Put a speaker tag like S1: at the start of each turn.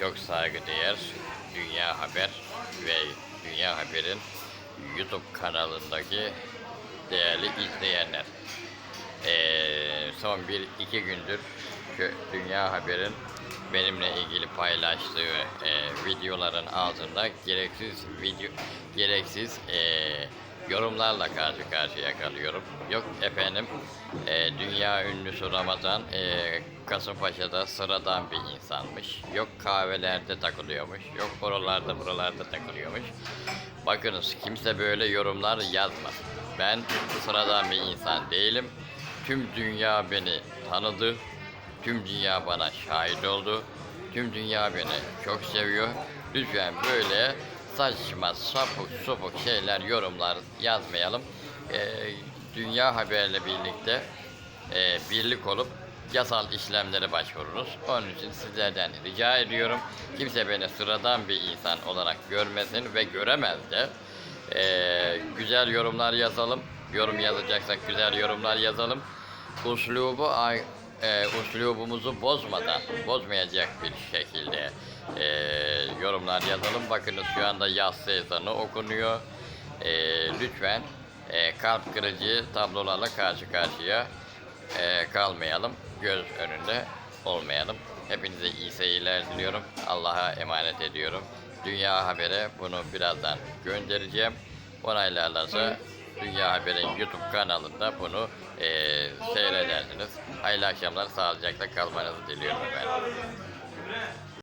S1: çok saygıdeğer Dünya Haber ve Dünya Haber'in YouTube kanalındaki değerli izleyenler. Ee, son bir iki gündür Dünya Haber'in benimle ilgili paylaştığı e, videoların altında gereksiz video gereksiz e, yorumlarla karşı karşıya kalıyorum. Yok efendim e, dünya ünlüsü Ramazan e, Kasımpaşa'da sıradan bir insanmış. Yok kahvelerde takılıyormuş. Yok oralarda buralarda takılıyormuş. Bakınız kimse böyle yorumlar yazmaz. Ben sıradan bir insan değilim. Tüm dünya beni tanıdı. Tüm dünya bana şahit oldu. Tüm dünya beni çok seviyor. Lütfen böyle saçma sapık sapık şeyler yorumlar yazmayalım. Ee, dünya haberle birlikte e, birlik olup yasal işlemlere başvururuz. Onun için sizlerden rica ediyorum. Kimse beni sıradan bir insan olarak görmesin ve göremez de. Ee, güzel yorumlar yazalım. Yorum yazacaksak güzel yorumlar yazalım. Uslubu e, uslubumuzu bozmadan, bozmayacak bir şekilde e, yorumlar yazalım. Bakınız şu anda yaz ezanı okunuyor. E, lütfen e, kalp kırıcı tablolarla karşı karşıya e, kalmayalım. Göz önünde olmayalım. Hepinize iyi seyirler diliyorum. Allah'a emanet ediyorum. Dünya Haber'e bunu birazdan göndereceğim. Onaylarlarsa Dünya Haber'in YouTube kanalında bunu e, seyredersiniz. Hayırlı akşamlar, sağlıcakla kalmanızı diliyorum efendim.